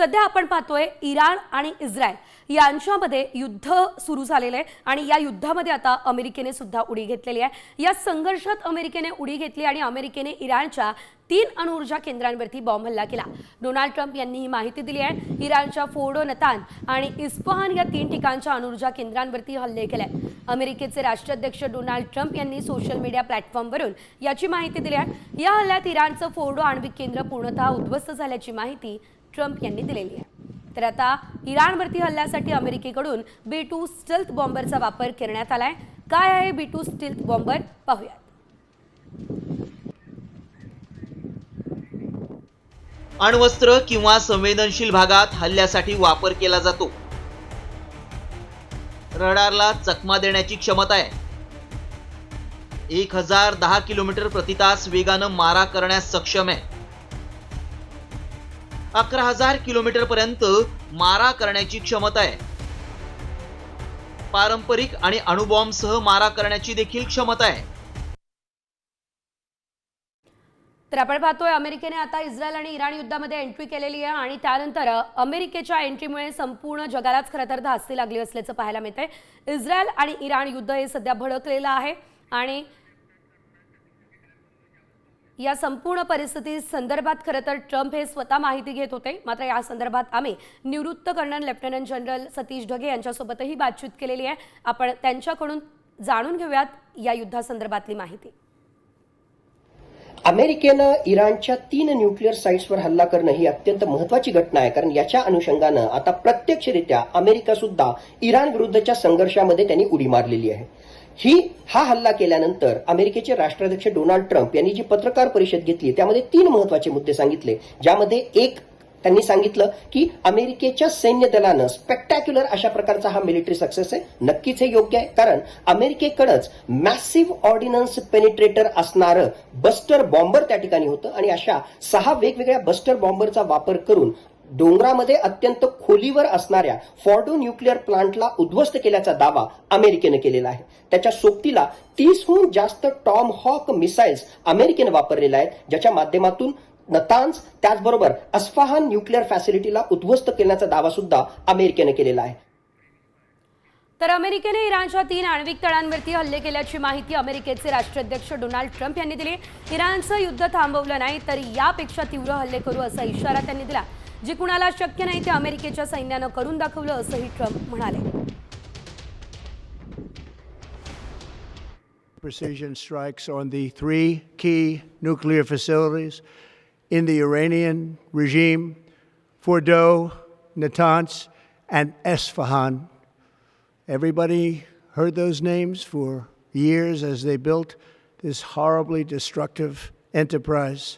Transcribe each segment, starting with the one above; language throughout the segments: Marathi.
सध्या आपण पाहतोय इराण आणि इस्रायल यांच्यामध्ये युद्ध सुरू झालेलं आहे आणि या युद्धामध्ये आता अमेरिकेने सुद्धा उडी घेतलेली आहे. या संघर्षात अमेरिकेने उडी घेतली आणि अमेरिकेने इराणच्या तीन अणुऊर्जा केंद्रांवरती बॉम्ब हल्ला केला. डोनाल्ड ट्रम्प यांनी ही माहिती दिली आहे. इराणच्या फोडो नतान आणि इस्फहान या तीन ठिकाणच्या अणुऊर्जा केंद्रांवरती हल्ले केले अमेरिकेचे राष्ट्राध्यक्ष डोनाल्ड ट्रम्प यांनी सोशल मीडिया प्लॅटफॉर्मवरून याची माहिती दिली आहे. या हल्ल्यात इराणचं फोर्डो आण्विक केंद्र पूर्णतः उद्ध्वस्त झाल्याची माहिती ट्रम्प यांनी दिलेली आहे. तर आता इराणवरती हल्ल्यासाठी अमेरिकेकडून बी टू स्टिल्थ बॉम्बरचा वापर करण्यात आलाय. काय आहे बी टू स्टिल्थ बॉम्बर? पाहूयात. अण्वस्त्र किंवा संवेदनशील भागात हल्ल्यासाठी वापर केला जातो. रडारला चकमा देण्याची क्षमता आहे. एक हजार दहा किलोमीटर प्रति तास वेगानं मारा करण्यास सक्षम आहे. अकरा हजार किलोमीटर पर्यंत मारा करण्याची क्षमता आहे. पारंपरिक आणि अणुबॉम्बसह मारा करण्याची देखील क्षमता आहे. तर आपण पाहतोय अमेरिकेने आता इस्रायल आणि इराण युद्धामध्ये एंट्री केलेली आहे आणि त्यानंतर अमेरिकेच्या एंट्रीमुळे संपूर्ण जगालाच खरं तर धास्ती लागली असल्याचं पाहायला मिळतंय. इस्रायल आणि इराण युद्ध हे सध्या भडकलेलं आहे आणि या संपूर्ण परिस्थिती संदर्भात खरं तर ट्रम्प हे स्वतः माहिती घेत होते. मात्र या संदर्भात आम्ही निवृत्त colonel lieutenant general Satish Dhage यांच्यासोबतही बातचीत केलेली आहे. आपण त्यांच्याकडून जाणून घेऊयात या युद्धासंदर्भातली माहिती. अमेरिकेनं इराणच्या तीन न्यूक्लिअर साईट्सवर हल्ला करणं ही अत्यंत महत्वाची घटना आहे. कारण याच्या अनुषंगानं आता प्रत्यक्षरित्या अमेरिका सुद्धा इराण विरुद्धच्या संघर्षामध्ये त्यांनी उडी मारलेली आहे. ही हा हल्ला केल्यानंतर अमेरिकेचे राष्ट्राध्यक्ष डोनाल्ड ट्रम्प यांनी जी पत्रकार परिषद घेतली त्यामध्ये तीन महत्त्वाचे मुद्दे सांगितले. ज्यामध्ये एक त्यांनी सांगितलं की अमेरिकेच्या सैन्य दलानं स्पेक्टॅक्युलर अशा प्रकारचा हा मिलिटरी सक्सेस आहे. नक्कीच हे योग्य आहे कारण अमेरिकेकडंच मॅसिव्ह ऑर्डिनन्स पेनिट्रेटर असणारं बस्टर बॉम्बर त्या ठिकाणी होतं. आणि अशा सहा वेगवेगळ्या बस्टर बॉम्बरचा वापर करून डोंगरामध्ये अत्यंत खोलीवर असणाऱ्या फॉर्डो न्यूक्लिअर प्लांटला उद्ध्वस्त केल्याचा दावा अमेरिकेनं केलेला आहे. त्याच्या सोबतीला तीसहून जास्त टॉम हॉक मिसाईल्स अमेरिकेनं वापरलेल्या आहेत ज्याच्या माध्यमातून नतांज त्याचबरोबर अस्फहान न्यूक्लिअर फॅसिलिटीला उद्ध्वस्त केल्याचा दावा सुद्धा अमेरिकेनं केलेला आहे. तर अमेरिकेने इराणच्या तीन आण्विक तळांवरती हल्ले केल्याची माहिती अमेरिकेचे राष्ट्राध्यक्ष डोनाल्ड ट्रम्प यांनी दिली. इराणचं युद्ध थांबवलं नाही तर यापेक्षा तीव्र हल्ले करू असा इशारा त्यांनी दिला. जे कुणाला शक्य नाही ते अमेरिकेच्या सैन्यानं करून दाखवलं असंही ट्रम्प म्हणाले precision strikes on the three key nuclear facilities in the Iranian regime Fordo, Natanz, and Esfahan. Everybody heard those names for years as they built this horribly destructive enterprise.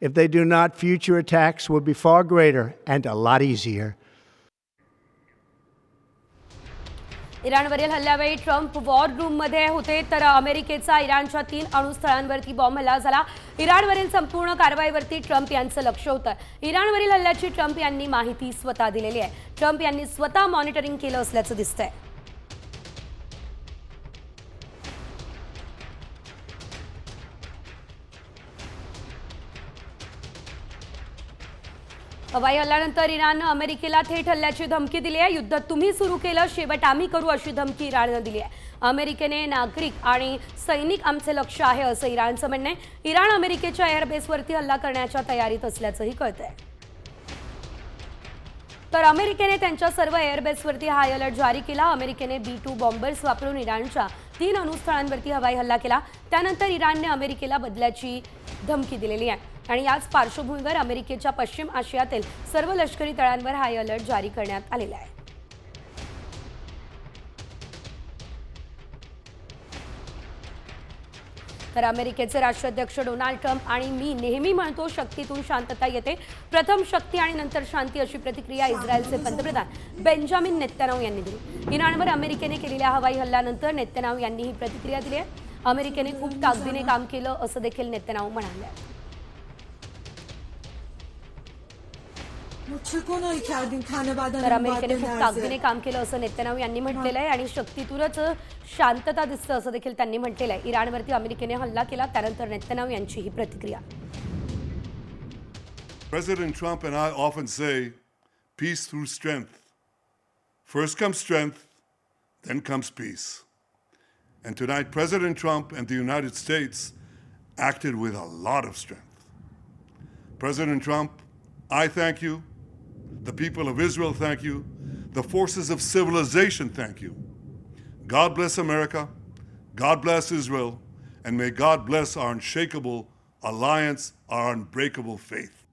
If they do not, future attacks will be far greater and a lot easier. इराणवरील हल्ल्यावेळी ट्रम्प वॉर रूममध्ये होते तर अमेरिकेचा इराणच्या तीन अणुस्थळांवरती बॉम्ब हल्ला झाला. इराणवरील संपूर्ण कारवाईवरती ट्रम्प यांचं लक्ष होतं. इराणवरील हल्ल्याची ट्रम्प यांनी माहिती स्वतः दिलेली आहे. ट्रम्प यांनी स्वतः मॉनिटरिंग केलं असल्याचं दिसतंय. हवाई हल्ल्यानंतर इराणनं अमेरिकेला थेट हल्ल्याची धमकी दिली आहे. युद्ध तुम्ही सुरू केलं शेवट आम्ही करू अशी धमकी इराणनं दिली आहे. अमेरिकेने नागरिक आणि सैनिक आमचे लक्ष आहे असं इराणचं म्हणणं आहे. इराण अमेरिकेच्या एअरबेसवरती हल्ला करण्याच्या तयारीत असल्याचंही कळतंय. तर अमेरिकेने त्यांच्या सर्व एअरबेसवरती हाय अलर्ट जारी केला. अमेरिकेने बी टू बॉम्बर्स वापरून इराणच्या तीन अणुस्थळांवरती हवाई हल्ला केला. त्यानंतर इराणने अमेरिकेला बदल्याची धमकी दिलेली आहे. आणि याच पार्श्वभूमीवर अमेरिकेच्या पश्चिम आशियातील सर्व लष्करी तळांवर हाय अलर्ट जारी करण्यात आलेला आहे. तर अमेरिकेचे राष्ट्राध्यक्ष डोनाल्ड ट्रम्प आणि मी नेहमी म्हणतो शक्तीतून शांतता येते. प्रथम शक्ती आणि नंतर शांती अशी प्रतिक्रिया इस्रायलचे पंतप्रधान बेंजामिन नेत्यानाव यांनी दिली. इराणवर अमेरिकेने केलेल्या हवाई हल्ल्यानंतर नेत्यानाव यांनी ही प्रतिक्रिया दिली आहे. अमेरिकेने खूप ताकदीने काम केलं असं देखील नेत्यानाव म्हणाले तर अमेरिकेने खूप ताकदीने काम केलं असं यांनी म्हटलेलं आहे आणि शक्तीतूनच शांतता दिसतं असं देखील त्यांनी म्हटलेलं आहे इराणवरती अमेरिकेने हल्ला केला त्यानंतर यांची ही प्रतिक्रिया President Trump and I often say, peace through strength. First comes strength, then comes peace. And tonight, President Trump and the United States acted with a lot of strength. President Trump, I thank you The people of Israel thank you. The forces of civilization thank you. God bless America. God bless Israel. And may God bless our unshakable alliance, our unbreakable faith.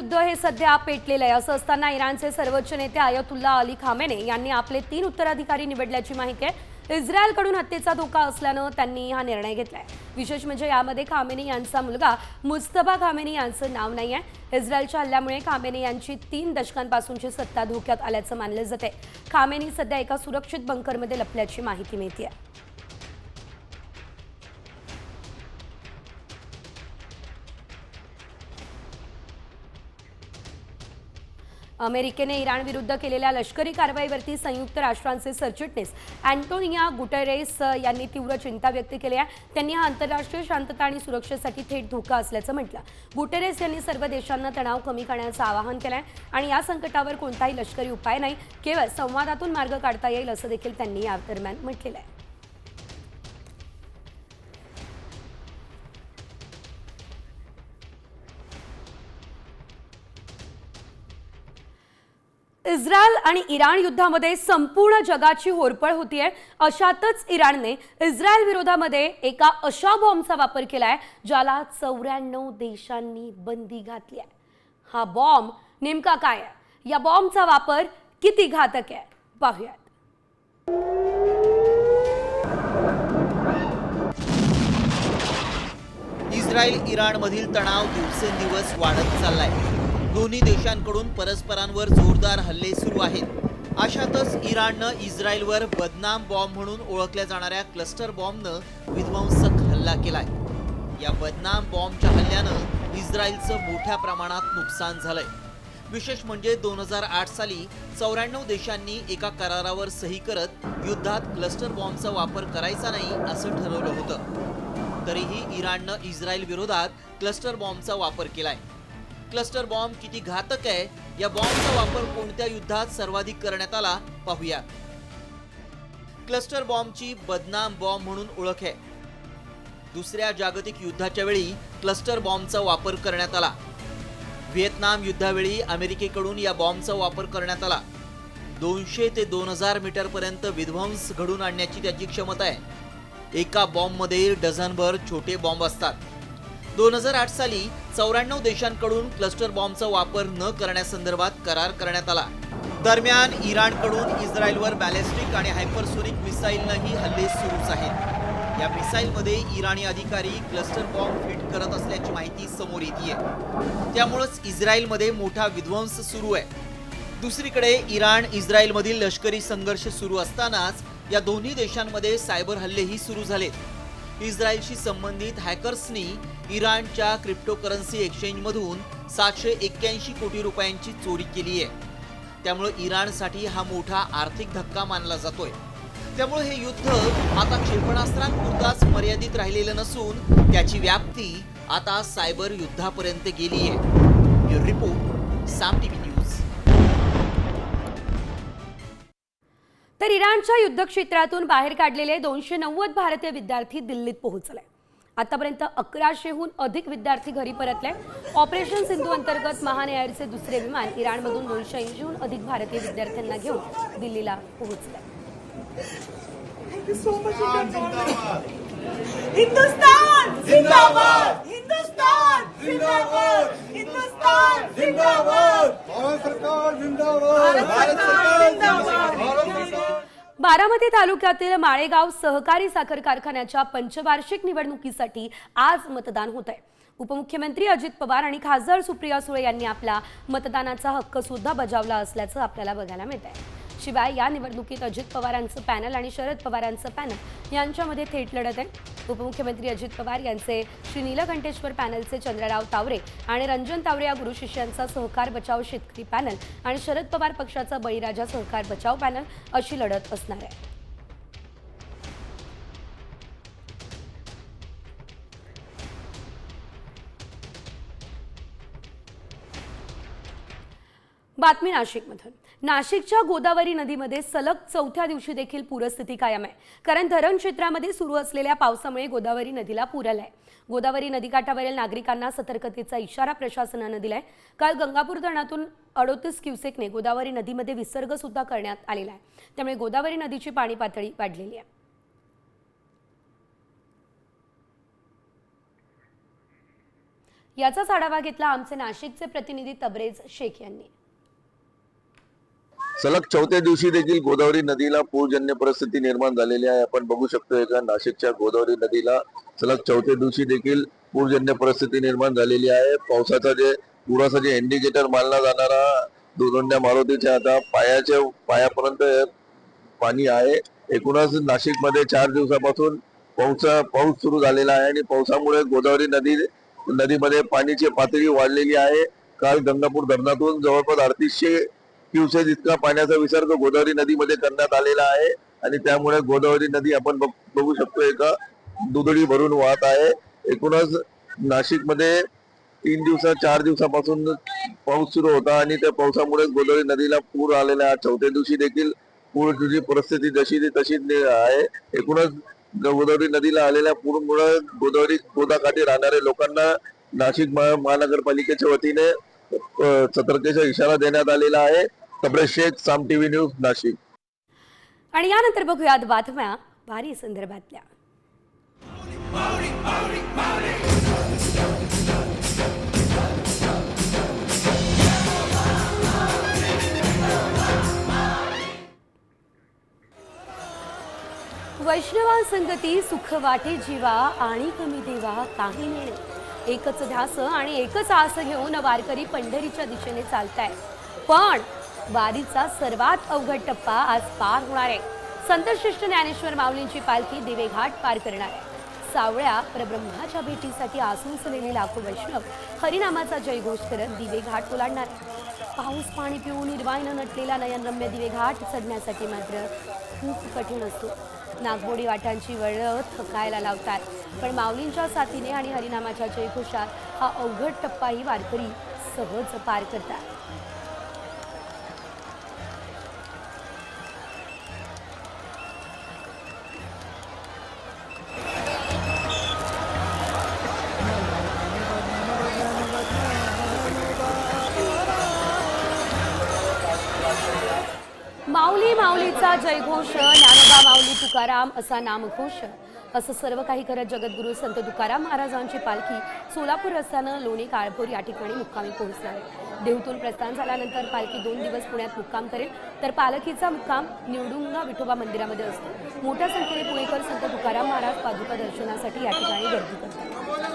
युद्ध हे सध्या पेटलेलं आहे असं असताना इराणचे सर्वोच्च नेते आयतुल्ला अली खामेने यांनी आपले तीन उत्तराधिकारी निवडल्याची माहिती आहे इस्रायलकडून हत्येचा धोका असल्यानं त्यांनी हा निर्णय घेतलाय. विशेष म्हणजे यामध्ये खामेनी यांचा मुलगा मुस्तफा खामेनी यांचं नाव नाही आहे इस्रायलच्या हल्ल्यामुळे खामेनी यांची तीन दशकांपासूनची सत्ता धोक्यात आल्याचं मानलं जाते खामेनी सध्या एका सुरक्षित बंकरमध्ये लपल्याची माहिती मिळते आहे अमेरिकेने इराण विरुद्ध केलेल्या लष्करी कारवाईवरती संयुक्त राष्ट्रांचे सरचिटणीस अँटोनिया गुटेरेस यांनी तीव्र चिंता व्यक्त केली आहे. त्यांनी हा आंतरराष्ट्रीय शांतता आणि सुरक्षेसाठी थेट धोका असल्याचं म्हटलं गुटेरेस यांनी सर्व देशांना तणाव कमी करण्याचं आवाहन केलं आहे आणि या संकटावर कोणताही लष्करी उपाय नाही. केवळ संवादातून मार्ग काढता येईल असं देखील त्यांनी या दरम्यान म्हटलेलं आहे. इस्रायल आणि इराण युद्धामध्ये संपूर्ण जगाची होरपळ होतीये. अशातच इराणने इस्रायल विरोधामध्ये एका अशा बॉम्बचा वापर केलाय ज्याला चौऱ्याण्णव देशांनी बंदी घातली आहे हा बॉम्ब नेमका काय आहे? या बॉम्बचा वापर किती घातक आहे? पाहूयात. इस्रायल इराणमधील तणाव दिवसेंदिवस वाढत चाललाय. दोन्ही देशांकडून परस्परांवर जोरदार हल्ले सुरू आहेत. अशातच इराणनं इस्रायलवर बदनाम बॉम्ब म्हणून ओळखल्या जाणाऱ्या क्लस्टर बॉम्बनं विध्वंसक हल्ला केलाय. या बदनाम बॉम्बच्या हल्ल्यानं इस्रायलचं मोठ्या प्रमाणात नुकसान झालंय. विशेष म्हणजे दोन हजार आठ साली चौऱ्याण्णव देशांनी एका करारावर सही करत युद्धात क्लस्टर बॉम्बचा वापर करायचा नाही असं ठरवलं होतं. तरीही इराणनं इस्रायल विरोधात क्लस्टर बॉम्बचा वापर केलाय. क्लस्टर बॉम्ब किती घातक आहे या बॉम्बचा वापर कोणत्या युद्धात सर्वाधिक करण्यात आला पाहूया. क्लस्टर बॉम्बची बदनाम बॉम्ब म्हणून ओळख आहे. दुसऱ्या जागतिक युद्धाच्या वेळी क्लस्टर बॉम्बचा वापर करण्यात आला. व्हिएतनाम युद्धावेळी अमेरिकेकडून या बॉम्बचा वापर करण्यात आला. दोनशे ते दोन हजार मीटरपर्यंत विध्वंस घडून आणण्याची त्याची क्षमता आहे. एका बॉम्बमध्ये डझनभर छोटे बॉम्ब असतात. दोन हजार आठ साली चौऱ्याण्णव देशांकडून क्लस्टर बॉम्बचा वापर न करण्यासंदर्भात करार करण्यात आला. दरम्यान इराणकडून इस्रायलवर बॅलिस्टिक आणि हायपरसोनिक मिसाईलनंही हल्ले सुरूच आहेत. या मिसाईलमध्ये इराणी अधिकारी क्लस्टर बॉम्ब फिट करत असल्याची माहिती समोर येते त्यामुळंच इस्रायलमध्ये मोठा विध्वंस सुरू आहे. दुसरीकडे इराण इस्रायलमधील लष्करी संघर्ष सुरू असतानाच या दोन्ही देशांमध्ये सायबर हल्लेही सुरू झालेत. इस्रायलशी संबंधित हॅकर्सनी इराणच्या क्रिप्टोकरन्सी एक्सचेंजमधून सातशे एक्क्याऐंशी कोटी रुपयांची चोरी केली आहे. त्यामुळे इराणसाठी हा मोठा आर्थिक धक्का मानला जातोय. त्यामुळे हे युद्ध आता क्षेपणास्त्रांपुरताच मर्यादित राहिलेलं नसून त्याची व्याप्ती आता सायबर युद्धापर्यंत गेली आहे. Report Saam TV. तर इराणच्या युद्धक्षेत्रातून बाहेर काढलेले दोनशे नव्वद भारतीय विद्यार्थी दिल्लीत पोहोचले. आतापर्यंत अकराशेहून अधिक विद्यार्थी घरी परतले. ऑपरेशन सिंधू अंतर्गत महान एअरचे दुसरे विमान इराणमधून दोनशे ऐंशीहून अधिक भारतीय विद्यार्थ्यांना घेऊन दिल्लीला पोहोचले. बारामती तालुक्यातील माळेगाव सहकारी साखर कारखान्याच्या पंचवार्षिक निवडणुकीसाठी आज मतदान होत आहे उपमुख्यमंत्री अजित पवार आणि खासदार सुप्रिया सुळे यांनी आपला मतदानाचा हक्क सुद्धा बजावला असल्याचं आपल्याला बघायला मिळत आहे शिवाय या निवडणुकीत अजित पवारांचं पॅनल आणि शरद पवारांचं पॅनल यांच्यामध्ये थेट लढत आहे. उपमुख्यमंत्री अजित पवार यांचे श्री नीलकंठेश्वर पॅनलचे चंद्रराव तावरे आणि रंजन तावरे या गुरुशिष्यांचा सहकार बचाव शेतकरी पॅनल आणि शरद पवार पक्षाचा बळीराजा सहकार बचाव पॅनल अशी लढत असणार आहे. बातमी नाशिकमधून. नाशिकच्या गोदावरी नदीमध्ये सलग चौथ्या दिवशी देखील पूरस्थिती कायम आहे. कारण धरण क्षेत्रामध्ये सुरू असलेल्या पावसामुळे गोदावरी नदीला पूर आलाय. गोदावरी नदीकाठावरील नागरिकांना सतर्कतेचा इशारा प्रशासनानं दिलाय. काल गंगापूर धरणातून अडोतीस क्युसेकने गोदावरी नदीमध्ये विसर्ग सुद्धा करण्यात आलेला आहे. त्यामुळे गोदावरी नदीची पाणी पातळी वाढलेली आहे. याचाच आढावा घेतला आमचे नाशिकचे प्रतिनिधी तबरेज शेख यांनी. सलग चौथ्या दिवशी देखील गोदावरी नदीला पूरजन्य परिस्थिती निर्माण झालेली आहे. आपण बघू शकतोय का नाशिकच्या गोदावरी नदीला सलग चौथ्या दिवशी देखील पूरजन्य परिस्थिती निर्माण झालेली आहे. पावसाचा जे पुराचा जे इंडिकेटर मानला जाणारा दुरुंड्या मारुतीच्या आता पायाच्या पायापर्यंत पाणी आहे. एकूणच नाशिकमध्ये चार दिवसापासून पाऊस पाऊस सुरू झालेला आहे आणि पावसामुळे गोदावरी नदी नदीमध्ये पाण्याची पातळी वाढलेली आहे. काल गंगापूर धरणातून जवळपास अडतीसशे क्युसेस इतका पाण्याचा विसर्ग गोदावरी नदीमध्ये करण्यात आलेला आहे आणि त्यामुळे गोदावरी नदी आपण बघ- बघू शकतो एका दुधडी भरून वाहत आहे. एकूणच नाशिकमध्ये तीन दिवसा चार दिवसापासून पाऊस सुरू होता आणि त्या पावसामुळे गोदावरी नदीला पूर आलेला आहे. चौथ्या दिवशी देखील पूरची परिस्थिती जशी ती तशीच आहे. एकूणच गोदावरी नदीला आलेल्या पूरमुळे गोदावरी गोदाकाठी राहणाऱ्या लोकांना नाशिक महानगरपालिकेच्या वतीने सतर्केचा सतर्कतेचा इशारा देण्यात आलेला आहे. Tabrez Shaikh Saam TV news Nashik. आणि यानंतर बघूयात बातम्या भारी संदर्भातल्या. वैष्णवा संगती सुख वाटे जीवा आणि कमी देवा काही नेणे. एकच ध्यास आणि एकच आस घेऊन वारकरी पंढरीच्या दिशेने चालताय पण वारीचा सर्वात अवघड टप्पा आज पार होणार आहे. संत श्रेष्ठ ज्ञानेश्वर माऊलींची पालखी दिवेघाट पार करणार आहे. सावळ्या परब्रह्माच्या भेटीसाठी आसूसलेले लाखो वैष्णव हरिनामाचा जयघोष करत दिवेघाट ओलांडणार पाऊस पाणी पिऊन निर्वायनं नटलेला नयनरम्य दिवेघाट चढण्यासाठी मात्र खूप कठीण असतो. नागमोडी वाटांची वळं थकायला लावतात. पण माऊलींच्या साथीने आणि हरिनामाच्या जयघोषात हा अवघड टप्पाही वारकरी सहज पार करतात. माऊलीचा ज्ञानोबा माऊली तुकाराम असा नामघोष. असं सर्व काही करत जगद्गुरू संत तुकाराम महाराजांची पालखी सोलापूर रस्त्यानं लोणी काळपूर या ठिकाणी मुक्कामी पोहोचणार आहे. देहूतून प्रस्थान झाल्यानंतर पालखी दोन दिवस पुण्यात मुक्काम करेल. तर पालखीचा मुक्काम निवडुंगा विठोबा मंदिरामध्ये असतो. मोठ्या संख्येने पुणेकर संत तुकाराम महाराज पादुका दर्शनासाठी या ठिकाणी गर्दी करतात.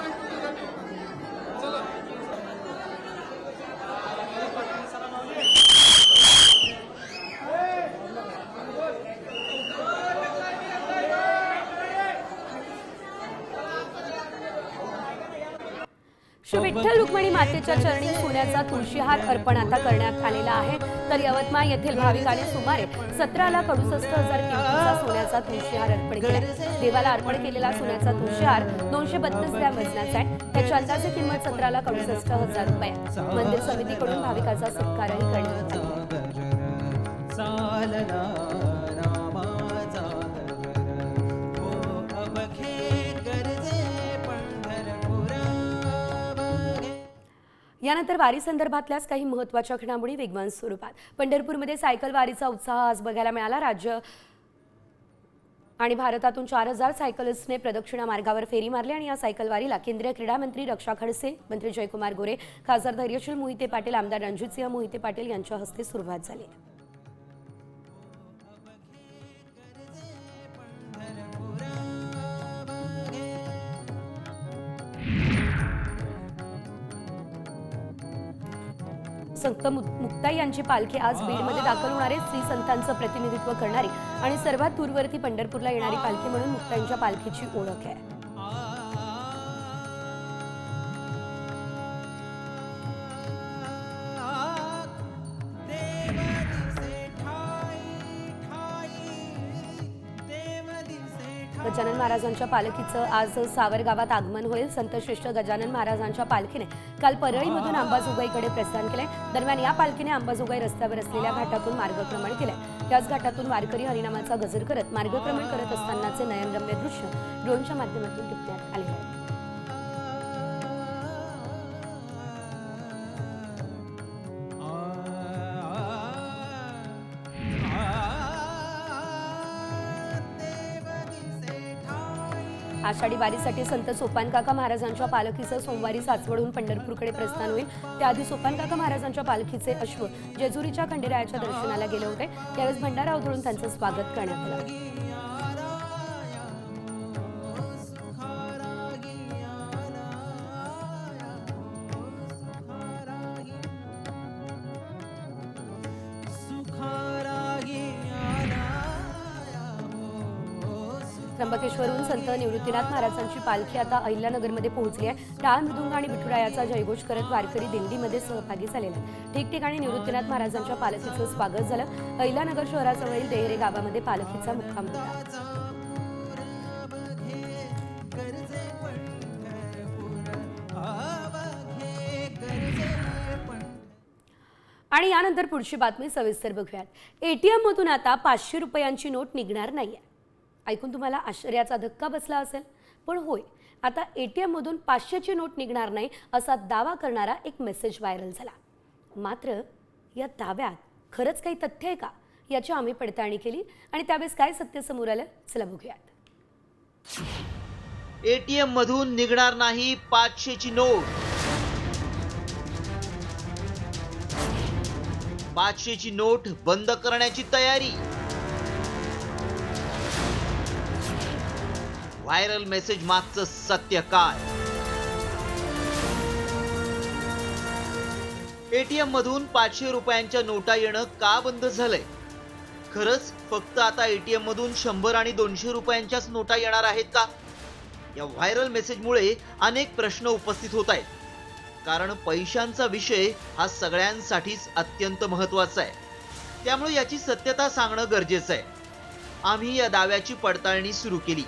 श्री विठ्ठल रुक्मिणी मातेच्या चरणी सोन्याचा तुळशीहार अर्पण आता करण्यात आलेला आहे. तर यवतमाळ येथील भाविकाने सुमारे सतरा लाख अडुसष्ट हजार किमतीचा सोन्याचा तुळशीहार अर्पण केला. देवाला अर्पण केलेला सोन्याचा तुळशीहार दोनशे बत्तीस ग्रॅम वजनाचा आहे. त्याची अंदाजे किंमत सतरा लाख अडुसष्ट हजार रुपये मंदिर समितीकडून भाविकाचा सत्कारही करण्यात आला. यानंतर वारी संदर्भातल्याच काही महत्त्वाच्या घडामोडी वेगवान स्वरूपात. पंढरपूरमध्ये सायकल वारीचा उत्साह आज बघायला मिळाला. राज्य आणि भारतातून चार हजार सायकलिस्टने प्रदक्षिणा मार्गावर फेरी मारली आणि या सायकलवारीला केंद्रीय क्रीडा मंत्री रक्षा खडसे मंत्री जयकुमार गोरे खासदार धैर्यशील मोहिते पाटील आमदार रणजितसिंह मोहिते पाटील यांच्या हस्ते सुरुवात झाली. मु- मुक्ताई यांची पालखी आज बीडमध्ये दाखल होणारे श्री संतांचं प्रतिनिधित्व करणारी आणि सर्वात दूरवरती पंढरपूरला येणारी पालखी म्हणून मुक्ताईंच्या पालखीची ओळख आहे. गजानन महाराजांच्या पालखीचं आज सावर गावात आगमन होईल. संतश्रेष्ठ गजानन महाराजांच्या पालखीने काल परळीमधून अंबाजोगाईकडे प्रस्थान केले दरम्यान या पालखीने अंबाजोगाई रस्त्यावर असलेल्या घाटातून मार्गक्रमण केले त्याच घाटातून वारकरी हरिनामाचा गजर करत मार्गक्रमण करत असतानाचे नयनरम्य दृश्य ड्रोनच्या माध्यमातून टिपण्यात आले. आषाढी वारीसाठी संत सोपानकाका महाराजांच्या पालखीचं सोमवारी सासवडहून पंढरपूरकडे प्रस्थान होईल. त्याआधी सोपानकाका महाराजांच्या पालखीचे अश्व जेजुरीच्या खंडेरायाच्या दर्शनाला गेले होते. त्यावेळेस भंडारा उधळून त्यांचं स्वागत करण्यात आलं. संत निवृत्तीनाथ महाराजांची पालखी आता अहिल्यानगरमध्ये पोहोचली आहे. टाळ मृदुंग आणि विठुरायाचा जयघोष करत वारकरी दिंडीमध्ये सहभागी झालेले आहेत. ठिकठिकाणी निवृत्तीनाथ महाराजांच्या पालखीचं स्वागत झालं. अहिल्यानगर शहराजवळील देहरे गावामध्ये पालखीचा मुक्काम होता. आणि यानंतर पुढची बातमी सविस्तर बघूयात. एटीएम मधून आता पाचशे रुपयांची नोट निघणार नाहीये. ऐकून तुम्हाला आश्चर्याचा धक्का बसला असेल. पण होय आता ए टी एममधून पाचशेची नोट निघणार नाही असा दावा करणारा एक मेसेज व्हायरल झाला. मात्र या दाव्यात खरंच काही तथ्य आहे का? याची आम्ही पडताळणी केली आणि त्यावेळेस काय सत्य समोर आलं चला बघूयात. एटीएम मधून निघणार नाही पाचशेची नोट. पाचशेची नोट बंद करण्याची तयारी. व्हायरल मेसेज मागचं सत्य काय? एटीएम मधून पाचशे रुपयांच्या नोटा येणं का बंद झालंय? खरंच फक्त आता एटीएम मधून शंभर आणि दोनशे रुपयांच्याच नोटा येणार आहेत का? या व्हायरल मेसेजमुळे अनेक प्रश्न उपस्थित होत आहेत. कारण पैशांचा विषय हा सगळ्यांसाठीच अत्यंत महत्त्वाचा आहे. त्यामुळे याची सत्यता सांगणं गरजेचं आहे. आम्ही या दाव्याची पडताळणी सुरू केली.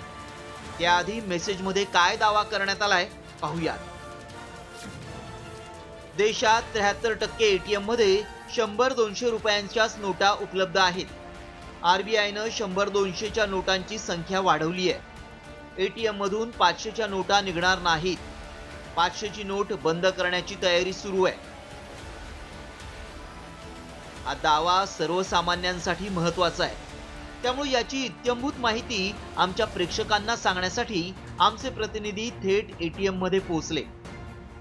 त्याआधी मेसेजमध्ये काय दावा करण्यात आलाय पाहूयात. देशात त्र्याहत्तर टक्के एटीएममध्ये शंभर दोनशे रुपयांच्याच नोटा उपलब्ध आहेत. आरबीआयनं शंभर दोनशेच्या नोटांची संख्या वाढवली आहे. एटीएम मधून पाचशेच्या नोटा निघणार नाहीत. पाचशेची नोट बंद करण्याची तयारी सुरू आहे. हा दावा सर्वसामान्यांसाठी महत्त्वाचा आहे. त्यामुळे याची इत्यंभूत माहिती आमच्या प्रेक्षकांना सांगण्यासाठी आमचे प्रतिनिधी थेट एटीएममध्ये पोहोचले.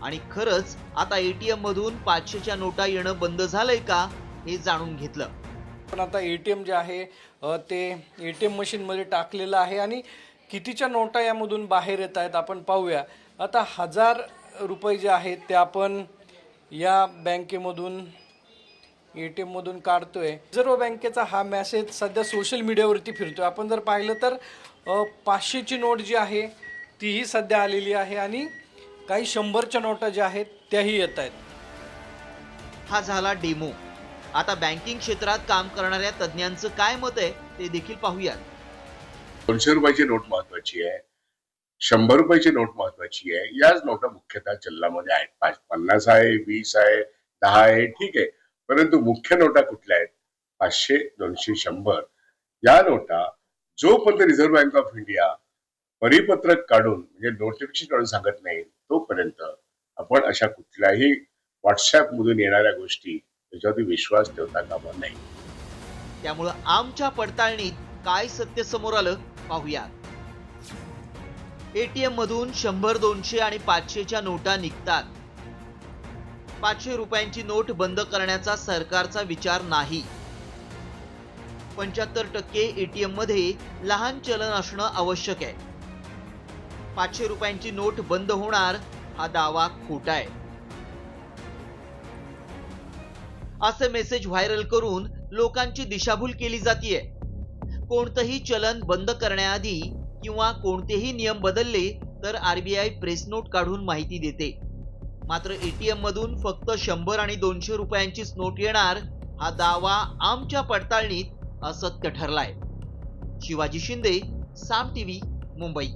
आणि खरंच आता एटीएम मधून पाचशेच्या नोटा येणं बंद झालंय का हे जाणून घेतलं. पण आता ए टी एम जे आहे ते ए टी एम मशीनमध्ये टाकलेलं आहे आणि कितीच्या नोटा यामधून बाहेर येत आहेत आपण पाहूया. आता हजार रुपये जे आहेत ते आपण या बँकेमधून ए टी एममधून काढतोय. रिझर्व्ह बँकेचा हा मेसेज सध्या सोशल मीडियावरती फिरतोय. आपण जर पाहिलं तर अ, पाचशेची नोट जी आहे तीही सध्या आलेली आहे आणि काही शंभरच्या नोटा ज्या आहेत त्याही येत आहेत. हा झाला डेमो आता बँकिंग क्षेत्रात काम करणाऱ्या तज्ज्ञांचं काय मत आहे ते देखील पाहूयात. दोनशे रुपयाची नोट महत्वाची आहे. शंभर रुपयाची नोट महत्वाची आहे. याच नोटा मुख्यतः चलनामध्ये आहेत. पाच पन्नास आहे वीस आहे दहा आहे ठीक आहे. परंतु मुख्य नोटा कुठल्या आहेत? पाचशे दोनशे शंभर. या नोटा जोपर्यंत रिझर्व्ह बँक ऑफ इंडिया परिपत्रक काढून म्हणजे नोटिफिकेशन काढून सांगत नाही तोपर्यंत आपण अशा कुठल्याही व्हॉट्सअप मधून येणाऱ्या गोष्टी त्याच्यावरती विश्वास ठेवता कामा नाही त्यामुळं आमच्या पडताळणीत काय सत्य समोर आलं पाहूया एटीएम मधून शंभर दोनशे आणि पाचशेच्या नोटा निघतात. पाचशे रुपयांची नोट बंद करण्याचा सरकारचा विचार नाही. पंच्याहत्तर टक्के एटीएममध्ये लहान चलन असणं आवश्यक आहे. पाचशे रुपयांची नोट बंद होणार हा दावा खोटा आहे. असे मेसेज व्हायरल करून लोकांची दिशाभूल केली जातीय. कोणतंही चलन बंद करण्याआधी किंवा कोणतेही नियम बदलले तर आरबीआय प्रेस नोट काढून माहिती देते. मात्र एटीएम मधून फक्त शंभर आणि दोनशे रुपयांचीच नोट येणार हा दावा आमच्या पडताळणीत असत्य ठरलाय. शिवाजी शिंदे साम टीव्ही मुंबई.